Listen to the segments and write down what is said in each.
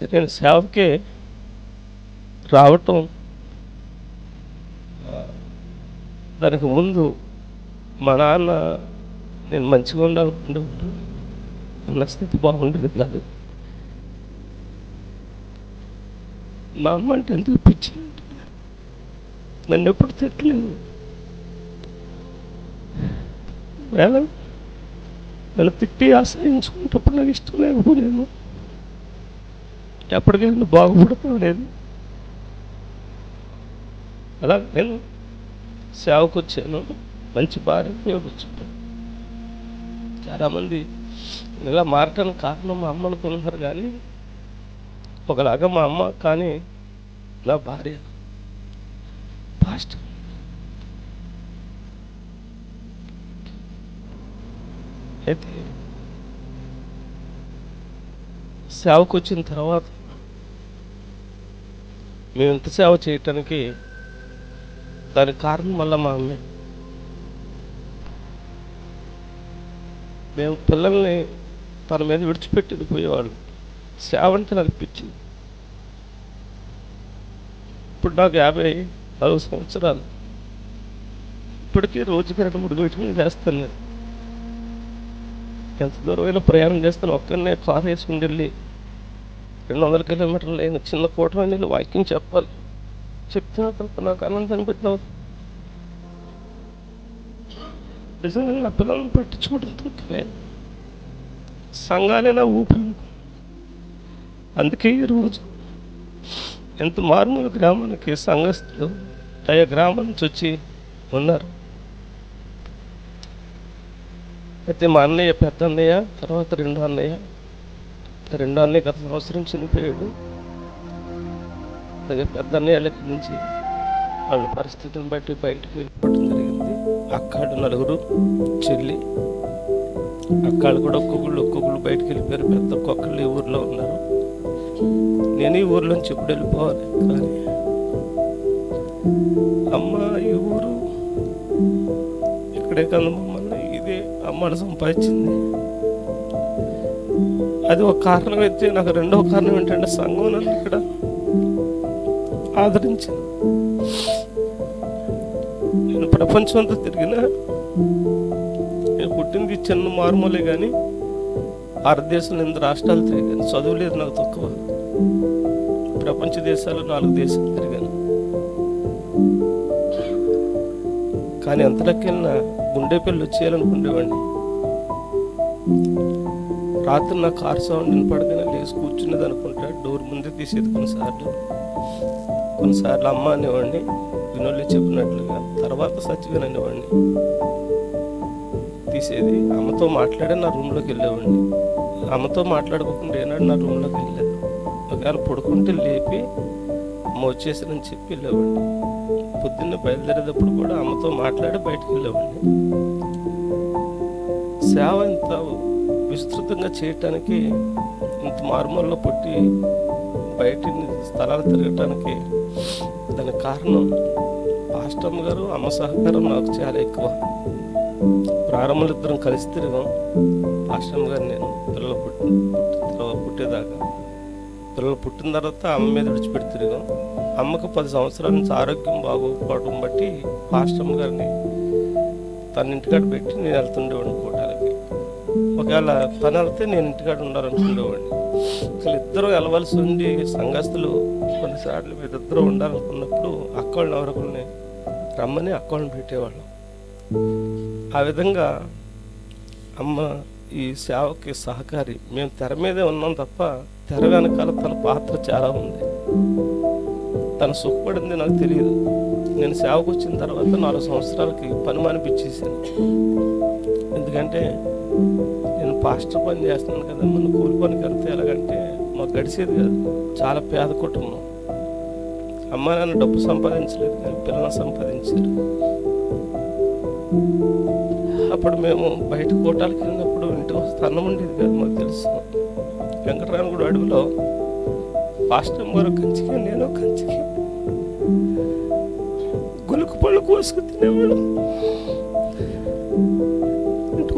అయితే నేను సేవకి రావటం దానికి ముందు మా నాన్న నేను మంచిగా ఉండాలనుకుంటూ నా స్థితి బాగుండేది కాదు. మా అమ్మ అంటే ఎందుకు పిచ్చి? నన్ను ఎప్పుడు తిట్టలేదు. వేళ నన్ను తిట్టి ఆశ్రయించుకుంటప్పుడు నాకు ఇష్టం లేకపోలేదు ఎప్పటికైనా నువ్వు బాగుపడతావు లేదు అలా నేను సేవకు వచ్చాను మంచి భార్య ఉపయోగించుకున్నాను చాలామంది ఇలా మారటానికి కారణం మా అమ్మ అనుకున్నారు కానీ ఒకలాగా మా అమ్మ కానీ నా భార్య ఫాస్ట్ అయితే సేవకు వచ్చిన తర్వాత మేము ఇంత సేవ చేయటానికి దానికి కారణం వల్ల మా అమ్మే. మేము పిల్లల్ని తన మీద విడిచిపెట్టి పోయేవాళ్ళు. సేవ అంటే నాకు పిచ్చింది. ఇప్పుడు నాకు యాభై నాలుగు సంవత్సరాలు. ఇప్పటికీ రోజుకి రెండు మూడు మీటింగ్లు చేస్తాను నేను. ఎంత దూరమైన ప్రయాణం చేస్తాను. ఒక్కరినే కారు వేసుకుని వెళ్ళి రెండు వందల కిలోమీటర్లు లేని చిన్న కూటమి నీళ్ళు వాక్యం చెప్పాలి. చెప్తున్న తర్వాత నాకు ఆనందం అనిపిస్తుంది. నిజంగా నా పిల్లల్ని పట్టించుకోవడం తక్కువే. సంఘాలైనా ఊపిరి అందుకే ఈరోజు ఎంత మారుమూల గ్రామానికి సంఘస్థులు ఆయా గ్రామం నుంచి వచ్చి ఉన్నారు. అయితే మా అన్నయ్య పెద్ద అన్నయ్య తర్వాత రెండో అన్నయ్య రెండో అన్నయ్య గత సంవత్సరం చనిపోయాడు. అలాగే పెద్ద అన్నయ్య వాళ్ళ నుంచి వాళ్ళ పరిస్థితిని బట్టి బయటకు వెళ్ళిపోవడం జరిగింది. అక్కడ నలుగురు చెల్లి. అక్కడ కూడా ఒక్కొక్కళ్ళు ఒక్కొక్కళ్ళు బయటకు వెళ్ళిపోయారు. పెద్ద ఒక్కొక్కళ్ళు ఈ ఊర్లో ఉన్నారు. నేను ఈ ఊర్లోంచి ఎప్పుడు వెళ్ళిపోవాలి? కానీ అమ్మ ఈ ఊరు ఇక్కడే కదా మమ్మల్ని ఇదే అమ్మని సంపాదించింది. అది ఒక కారణం అయితే నాకు రెండవ కారణం ఏంటంటే సంఘం నన్ను ఇక్కడ ఆదరించింది. నేను ప్రపంచం అంతా తిరిగినా నేను పుట్టింది చిన్న మారుమూలే కానీ భారతదేశంలో ఎనిమిది రాష్ట్రాలు తిరిగాను. చదువు లేదు నాకు తక్కువ. ప్రపంచ దేశాలు నాలుగు దేశాలు తిరిగాను. కానీ అంతలకెళ్ళిన గుండె పెళ్ళి వచ్చేయాలనుకుండేవాడిని రాత్రి నా కార్ సౌండ్ వినపడగానే లేచి కూర్చున్నది అనుకుంటా. డోర్ ముందే తీసేది కొన్నిసార్లు. కొన్నిసార్లు అమ్మ అనేవాడిని వినోళ్ళు చెప్పినట్లుగా. తర్వాత సచివన్ అనేవాడిని తీసేది. అమ్మతో మాట్లాడే నా రూమ్లోకి వెళ్ళేవాడిని. అమ్మతో మాట్లాడుకోకుండా ఏనాడు నా రూమ్లోకి వెళ్ళలేదు. ఒకవేళ పడుకుంటే లేపి అమ్మ వచ్చేసానని చెప్పి వెళ్ళేవాడిని. పొద్దున్న బయలుదేరేటప్పుడు కూడా అమ్మతో మాట్లాడి బయటకు వెళ్ళేవాడిని. సేవ ఇంత విస్తృతంగా చేయటానికి ఇంత మార్మల్లో పుట్టి బయట స్థలాలు తిరగటానికి దానికి కారణం పాస్టమ్ గారు అమ్మ సహకారం నాకు చాలా ఎక్కువ. ప్రారంభంలో ఇద్దరం కలిసి తిరిగాం. పాస్టమ్ గారు నేను పిల్లలు పుట్టి పుట్టి- పుట్టేదాకా. పిల్లలు పుట్టిన తర్వాత అమ్మ మీద విడిచిపెట్టి తిరిగాం. అమ్మకు పది సంవత్సరాల నుంచి ఆరోగ్యం బాగోకపోవడం బట్టి పాస్టమ్ గారిని తన ఇంటికాడ పెట్టి నేను వెళ్తుండేవాడిని. ఒకవేళ పని వెళ్తే నేను ఇంటికాడ ఉండాలనుకునేవాడిని. అసలు ఇద్దరు వెళ్ళవలసి ఉండి సంఘస్థులు కొన్నిసార్లు వీరిద్దరూ ఉండాలనుకున్నప్పుడు అక్కళ్ళని ఎవరికొల్ని రమ్మని అక్కళ్ళని పెట్టేవాళ్ళం. ఆ విధంగా అమ్మ ఈ సేవకి సహకారి. మేము తెర మీదే ఉన్నాం తప్ప తెర వెనకాల తన పాత్ర చాలా ఉంది. తను సుఖపడింది నాకు తెలియదు. నేను సేవకు వచ్చిన తర్వాత నాలుగు సంవత్సరాలకి పని మానిపించేసాను ఎందుకంటే నేను పాస్టర్ పని చేస్తున్నాను కదా మన కూలి పనికి వెళ్తే ఎలాగంటే మాకు గడిచేది కాదు. చాలా పేద కుటుంబం. అమ్మ నాన్న డబ్బు సంపాదించలేదు కానీ పిల్లలు సంపాదించారు. అప్పుడు మేము బయట కోటాలకు వెళ్ళినప్పుడు ఇంటి వస్తే ఉండేది కాదు మాకు తెలుసు. వెంకటరామగుడు అడవిలో పాస్టర్ మరో కంచికి నేను కంచికి గులుకు పళ్ళు కోసుకు తినేవాడు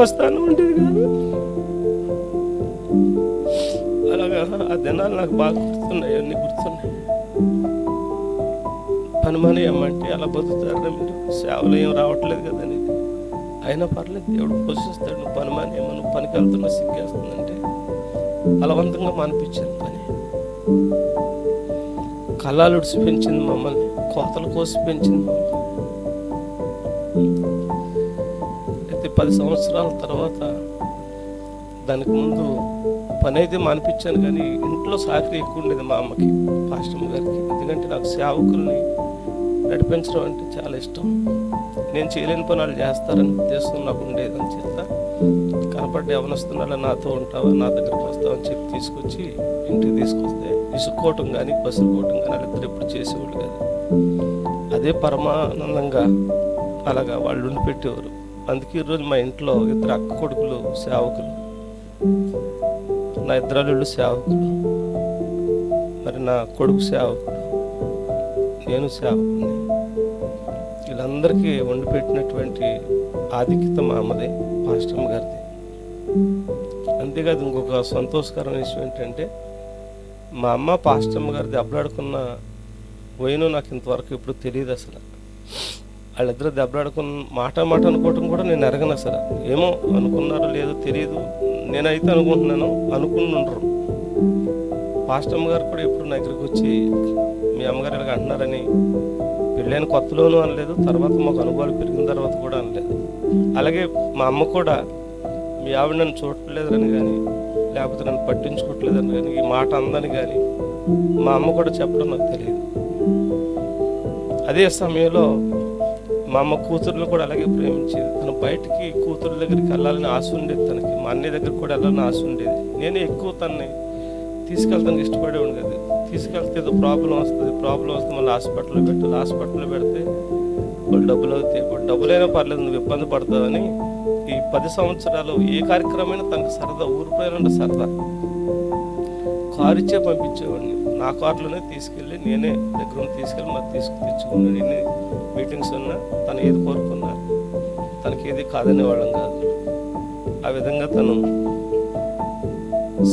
వస్తాను ఉండేది కాదు. అలాగా ఆ దినాలు నాకు బాగా గుర్తున్నాయి అన్నీ గుర్తున్నాయి. పని మానేయమ్మంటే అలా బతుకుతారు మీరు సేవలు ఏం రావట్లేదు కదని అయినా పర్లేదు దేవుడు పోషిస్తాడు. నువ్వు పని మానేయమ్మ నువ్వు పనికి వెళ్తున్నా సిగ్గేస్తుందంటే బలవంతంగా మానిపించాను పని. కళ్ళాలు ఉడిసి పెంచింది మమ్మల్ని కోతలు కోసి పెంచింది మమ్మల్ని. పది సంవత్సరాల తర్వాత దానికి ముందు పని అయితే మానిపించాను కానీ ఇంట్లో సాకరీ ఎక్కువ ఉండేది మా అమ్మకి పాస్టమ్ గారికి. ఎందుకంటే నాకు సేవకుల్ని నడిపించడం అంటే చాలా ఇష్టం. నేను చేయలేని పని వాళ్ళు చేస్తారని ఉద్దేశం నాకు ఉండేది. అని చేత కనపడ్డ ఎవరిస్తున్నాళ్ళ నాతో ఉంటావా నా దగ్గరికి వస్తావని చెప్పి తీసుకొచ్చి ఇంటికి తీసుకొస్తే ఇసుక్కోవటం కానీ బస్సుకోవటం కానీ వాళ్ళిద్దరు ఎప్పుడు చేసేవాళ్ళు కదా. అదే పరమానందంగా అలాగా వాళ్ళు ఉండి పెట్టేవారు అందుకే ఈరోజు మా ఇంట్లో ఇద్దరు అక్క కొడుకులు సేవకులు. నా ఇద్దరు అల్లుళ్ళు సేవకులు. మరి నా కొడుకు సేవకుడు. నేను సేవకుని వీళ్ళందరికీ వండి పెట్టినటువంటి ఆధిక్యత మా అమ్మదే పాస్టమ్ గారిది. అంతేకాదు ఇంకొక సంతోషకరమైన విషయం ఏంటంటే మా అమ్మ పాస్టమ్మ గారిది అబ్బలాడుకున్న పోయినో నాకు ఇంతవరకు ఇప్పుడు తెలియదు అసలు. వాళ్ళిద్దరు దెబ్బలాడుకున్న మాట మాట అనుకోవటం కూడా నేను ఎరగను అసలు. ఏమో అనుకున్నారో లేదో తెలియదు. నేనైతే అనుకుంటున్నాను అనుకుని ఉండరు పాస్టమ్ గారు కూడా ఎప్పుడు నా దగ్గరికి వచ్చి మీ అమ్మగారు ఇలాగ అంటున్నారని పెళ్ళైన కొత్తలోనూ అనలేదు తర్వాత మాకు అనుభవాలు పెరిగిన తర్వాత కూడా అనలేదు. అలాగే మా అమ్మ కూడా మీ ఆవిడ నన్ను చూడలేదని కానీ లేకపోతే నన్ను పట్టించుకోవట్లేదని కానీ ఈ మాట అందని కానీ మా అమ్మ కూడా చెప్పడం నాకు తెలియదు. అదే సమయంలో మా అమ్మ కూతుర్ని కూడా అలాగే ప్రేమించేది. తను బయటికి కూతురు దగ్గరికి వెళ్ళాలని ఆశ ఉండేది తనకి. మా అన్నయ్య దగ్గరికి కూడా వెళ్ళాలని ఆశ ఉండేది. నేను ఎక్కువ తనని తీసుకెళ్తానికి ఇష్టపడే ఉండేది తీసుకెళ్తే ఏదో ప్రాబ్లం వస్తుంది. ప్రాబ్లం వస్తే మళ్ళీ హాస్పిటల్లో పెట్టాలి హాస్పిటల్లో పెడితే వాళ్ళు డబ్బులు అవుతాయి. ఇప్పుడు డబ్బులైనా పర్లేదు నువ్వు ఇబ్బంది పడతావని ఈ పది సంవత్సరాలు ఏ కార్యక్రమమైనా తనకు సరదా. ఊరిపోయినంటే సరదా. కారు ఇచ్చే పంపించేవాడిని. నా కార్లోనే తీసుకెళ్ళి నేనే దగ్గర తీసుకెళ్ళి మరి తీసుకు తెచ్చుకున్నాను ఎన్ని మీటింగ్స్ ఉన్నా తను ఏది కోరుకున్నా తనకి ఏది కాదనే వాళ్ళం కాదు. ఆ విధంగా తను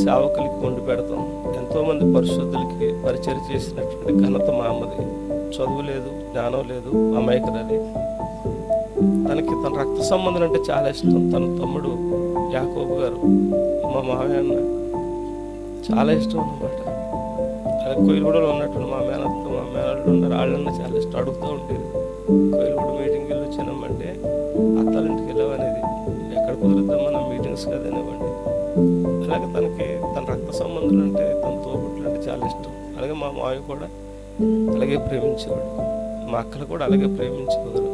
సేవకులకి వండి పెడతాం. ఎంతోమంది పరిశుద్ధులకి పరిచయం చేసినటువంటి ఘనత మా అమ్మది. చదువు లేదు జ్ఞానం లేదు అమాయకురాలి తనకి తన రక్త సంబంధం అంటే చాలా ఇష్టం. తన తమ్ముడు యాకోబు గారు మా మామయ్య అన్న చాలా ఇష్టం అన్నమాట. కోయిలగూడలో ఉన్నట్టు మా మేనత్త మా మేనళ్ళు ఉన్నారు. వాళ్ళన్నా చాలా ఇష్టం అడుగుతూ ఉండేది కోయిలగూడ మీటింగ్కి వెళ్ళి వచ్చినామంటే అత్తాలింటికి వెళ్ళామనేది ఎక్కడ కుదురుద్దామా నా మీటింగ్స్ కదనివ్వండి అలాగే తనకి తన రక్త సంబంధులు అంటే తన తోబుట్లు అంటే చాలా ఇష్టం. అలాగే మా మావి కూడా అలాగే ప్రేమించేవాడు. మా అక్కలు కూడా అలాగే ప్రేమించేవారు.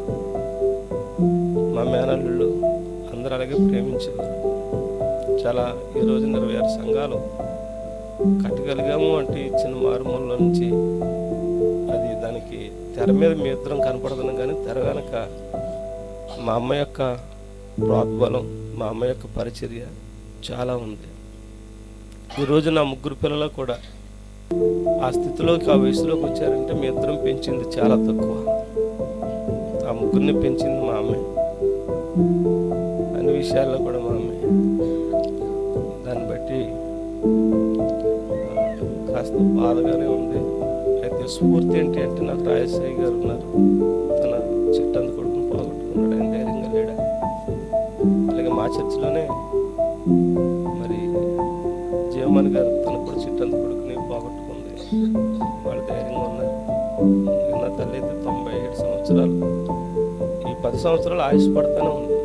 మా మేనల్లుళ్ళు అందరూ అలాగే ప్రేమించేవారు. చాలా ఈ రోజు ఇరవై ఆరు సంఘాలు కట్టగలిగాము అంటే ఇచ్చిన చిన్న మారుమూల నుంచి. అది దానికి తెర మీద మీ ఇద్దరం కనపడదని కానీ తెర వెనక మా అమ్మ యొక్క ప్రోద్బలం మా అమ్మ యొక్క పరిచర్య చాలా ఉంది. ఈరోజు నా ముగ్గురు పిల్లలు కూడా ఆ స్థితిలోకి ఆ వయసులోకి వచ్చారంటే మీ ఇద్దరం పెంచింది చాలా తక్కువ. ఆ ముగ్గురిని పెంచింది మా అమ్మే. అన్ని విషయాల్లో కూడా మా అమ్మే. కాస్త బాధగానే ఉంది. అయితే స్ఫూర్తి ఏంటి అంటే నాకు రాజశేఖర్ గారు ఉన్నారు. తన చిట్టందు కొడుకుని పోగొట్టుకున్నాడు. ఆయన ధైర్యంగా లేడా? అలాగే మా చర్చిలోనే మరి జయమన్ గారు తన కూడా చిట్టందు కొడుకుని పోగొట్టుకుంది. వాళ్ళు ధైర్యంగా ఉన్నారు. నా తల్లి అయితే తొంభై ఏడు సంవత్సరాలు. ఈ పది సంవత్సరాలు ఆయుష్ పడుతూనే ఉంది.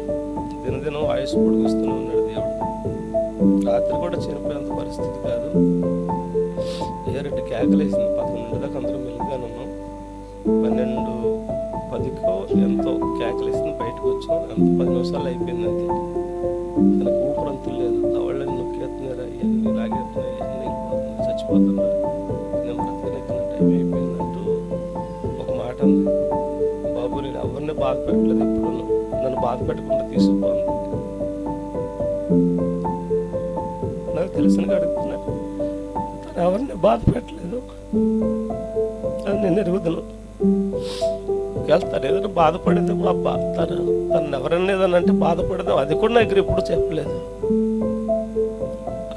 దినదినం ఆయుష్ పొడిగిస్తూనే ఉన్నాడు దేవుడు. రాత్రి కూడా చనిపోయేంత పరిస్థితి కాదు. కేకలేసింది. పదకొండు దాకా అందరూ మెలుగుగానే ఉన్నాం పన్నెండు పదికో ఎంతో కేకలేసింది. బయటకు వచ్చాం. ఎంత పది నిమిషాలు అయిపోయింది అంతే. తనకు ఊపిరంతులు లేదు. దవళ్ళని నొక్కేస్తున్నారా? ఇవన్నీ లాగేస్తున్నాయి ఇవన్నీ చచ్చిపోతున్నారు. నేను టైం అయిపోయిందంటూ ఒక మాట బాబు నేను ఎవరిని బాధ పెట్టలేదు ఇప్పుడు నన్ను బాధ పెట్టకుండా తీసుకుపోను నాకు తెలిసిన అడుగుతున్నాను ఎవరిని బాధ పెట్టలేదు. అది నేను ఎరుగుతున్నాను వెళ్తాను ఏదైనా బాధపడితే మా బా తను తను ఎవరైనా ఏదైనా అంటే బాధపడదాం అది కూడా నా దగ్గర ఎప్పుడు చెప్పలేదు.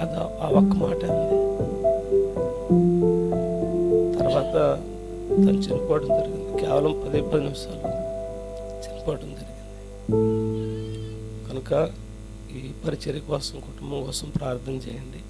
అది ఆ- ఒక్క మాట అంది. తర్వాత తను చనిపోవడం జరిగింది. కేవలం పది పది నిమిషాలు చనిపోవడం జరిగింది. కనుక ఈ పరిచర్య కోసం కుటుంబం కోసం ప్రార్థన చేయండి.